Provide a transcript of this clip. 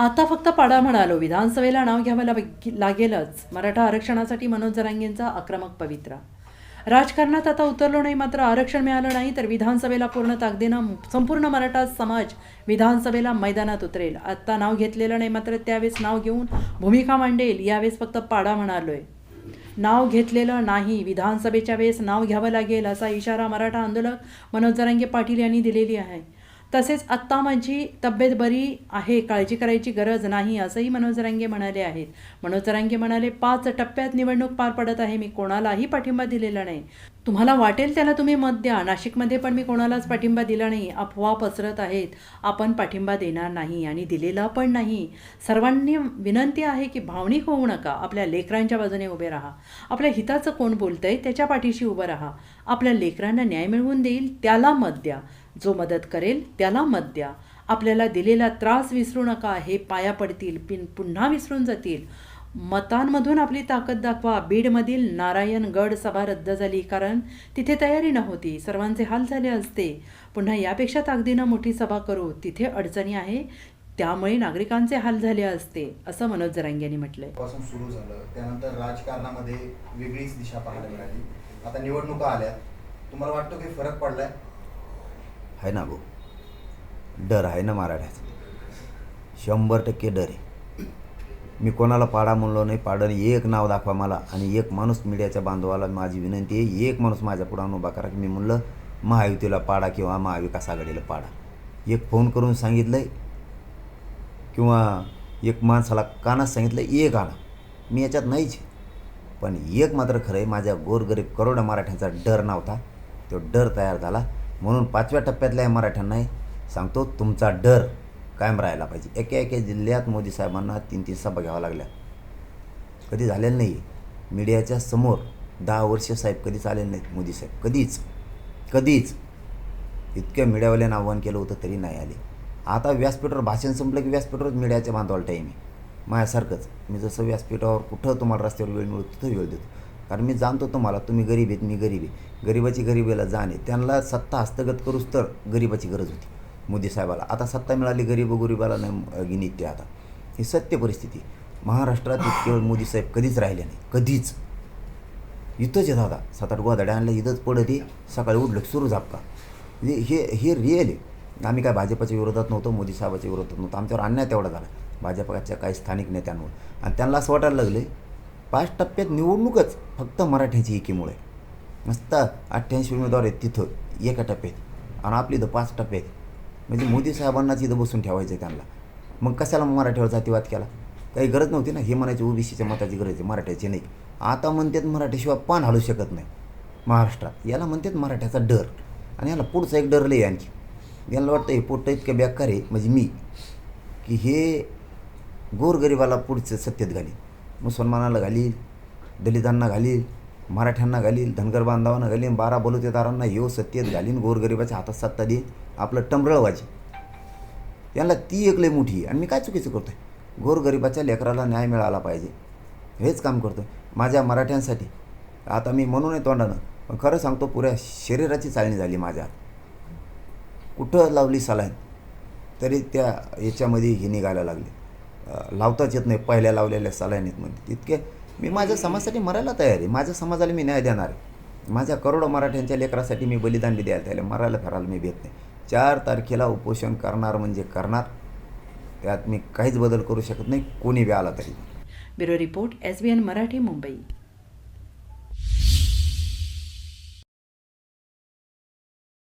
आता फक्त पाडा म्हणालो. विधानसभेला नाव घ्यावं लाग- लागेलच. मराठा आरक्षणासाठी मनोज जरांगेंचा आक्रमक पवित्रा. राजकारणात आता उतरलो नाही मात्र आरक्षण मिळालं नाही तर विधानसभेला पूर्ण ताकदीनं संपूर्ण मराठा समाज विधानसभेला मैदानात उतरेल. आत्ता नाव घेतलेलं नाही मात्र त्यावेळेस नाव घेऊन भूमिका मांडेल. यावेळेस फक्त पाडा म्हणालोय. नाव घेतलेलं नाही. विधानसभेच्या वेळेस नाव घ्यावं लागेल असा इशारा मराठा आंदोलक मनोज जरांगे पाटील यांनी दिलेली आहे. तसेच आत्ता माझी तब्येत बरी आहे काळजी करायची गरज नाही असंही मनोज रांगे म्हणाले आहेत. मनोज रांगे म्हणाले पाच टप्प्यात निवडणूक पार पडत आहे मी कोणालाही पाठिंबा दिलेला नाही. तुम्हाला वाटेल त्याला तुम्ही मत द्या. नाशिकमध्ये पण मी कोणालाच पाठिंबा दिला नाही. अफवा पसरत आहेत. आपण पाठिंबा देणार नाही आणि दिलेला पण नाही. सर्वांनी विनंती आहे की भावनिक होऊ नका. आपल्या लेकरांच्या बाजूने उभे राहा. आपल्या हिताचं कोण बोलतंय त्याच्या पाठीशी उभं राहा. आपल्या लेकरांना न्याय मिळवून देईल त्याला मत द्या. जो मदत करेल त्याला मत द्या. आपल्याला दिलेला त्रास विसरू नका हे पाया पडतील पिन पुन्हा विसरून जातील. मतांमधून आपली ताकद दाखवा. बीडमधील नारायणगड सभा रद्द झाली कारण तिथे तयारी नव्हती. सर्वांचे हाल झाले असते. पुन्हा यापेक्षा ताकदीनं मोठी सभा करू. तिथे अडचणी आहे त्यामुळे नागरिकांचे हाल झाले असते असं मनोज जरांग यांनी म्हटलंय. पासून सुरू झालं. त्यानंतर राजकारणामध्ये वेगळीच दिशा पाहायला मिळाली. आता निवडणुका आल्या तुम्हाला वाटतं की फरक पडलाय? आहे ना भाऊ? डर आहे ना मराठ्यात शंभर टक्के डर आहे. मी कोणाला पाडा म्हणलो नाही पाडा एक नाव दाखवा मला आणि एक माणूस मीडियाच्या बांधवाला माझी विनंती आहे एक माणूस माझ्या पुढं उभा करा. की मी म्हणलं महायुतीला पाडा किंवा महाविकास आघाडीला पाडा. एक फोन करून सांगितलं आहे किंवा एक माणसाला कानात सांगितलं एक आणा. मी याच्यात नाहीच पण एक मात्र खरं आहे माझ्या गोरगरीब करोडा मराठ्यांचा डर नव्हता. तो डर तयार झाला. म्हणून पाचव्या टप्प्यातल्या या मराठ्यांनाही सांगतो तुमचा डर कायम राहायला पाहिजे. एका एके जिल्ह्यात मोदी साहेबांना तीन तीन सभा घ्याव्या लागल्या. कधी झालेलं नाही मीडियाच्या समोर दहा वर्ष साहेब कधीच आलेले नाहीत मोदी साहेब. कधीच कधीच. इतक्या मीडियावाल्यानं आव्हान केलं होतं तरी नाही आले. आता व्यासपीठावर भाषण संपलं की व्यासपीठावरच मीडियाच्या बांधवाला टाईम आहे. माझ्यासारखंच. मी जसं व्यासपीठावर कुठं तुम्हाला रस्त्यावर वेळ मिळतो तिथं वेळ देतो. कारण मी जाणतो तुम्हाला तुम्ही गरीब आहेत मी गरीब आहे. गरिबाची गरिबीला जाणे त्यांना सत्ता हस्तगत करूच तर गरिबाची गरज होती मोदी साहेबाला. आता सत्ता मिळाली गरीब गरिबाला नाही गिनीत ते आता. ही सत्य परिस्थिती महाराष्ट्रात केवळ मोदी साहेब कधीच राहिले नाही. कधीच. इथंच येत आता सात आठ गोदाड्या आणलं इथंच पडत सकाळी उठलं सुरू झापका. म्हणजे हे हे रिअल आहे. आम्ही काय भाजपच्या विरोधात नव्हतो मोदी साहेबाच्या विरोधात नव्हतो. आमच्यावर अन्याय तेवढा झाला. भाजपाच्या काही स्थानिक नेत्यांवर. आणि त्यांना असं वाटायला लागले पाच टप्प्यात निवडणूकच फक्त मराठ्याची एकीमुळे. मस्त अठ्ठ्याऐंशी उमेदवार आहेत तिथं एका टप्प्यात. आणि आपली इथं पाच टप्प्यात. म्हणजे मोदी साहेबांनाच इथं बसून ठेवायचं आहे त्यांना. मग कशाला मराठ्यावर जातीवाद केला? काही गरज नव्हती ना? हे म्हणायची ओबीसीच्या मताची गरज आहे मराठ्याची नाही. आता म्हणतात मराठ्याशिवाय पान हालू शकत नाही. महाराष्ट्रात. याला म्हणतात मराठ्याचा डर. आणि याला पुढचा एक डर लई आणखी. याला वाटतं हे पोट्ट इतकं बेकार आहे म्हणजे मी. की हे गोरगरिबाला पुढचं सत्तेत घाली मुसलमानाला घालील दलितांना घालील मराठ्यांना घालील धनगर बांधवांना घालीन बारा बलुतेदारांना येऊ सत्तेत घालीन गोरगरिबाच्या हातात सत्ता देईन आपलं टमरळ वाजे यांना ती एक लय मोठी आहे. आणि मी काय चुकीचं करतो आहे गोरगरिबाच्या लेकराला न्याय मिळाला पाहिजे. हेच काम करतो माझ्या मराठ्यांसाठी. आता मी म्हणून आहे तोंडानं पण खरं सांगतो पुऱ्या शरीराची चालणी झाली माझ्या कुठं लावली सलाईन? तरी त्या याच्यामध्ये हे निघायला लागले. लावताच येत नाही पहिल्या लावलेल्या सलाईनीत म्हणजे तितके मी माझ्या समाजासाठी मरायला तयार आहे. माझ्या समाजाला मी न्याय देणार आहे. माझ्या करोडो मराठ्यांच्या लेकरासाठी मी बलिदान बी द्यायला त्याला मरायला फिरायला मी भेट नाही. चार तारखेला उपोषण करणार म्हणजे करणार. त्यात मी काहीच बदल करू शकत नाही. कोणी बी आला तरी. Bureau report S B N Marathi Mumbai.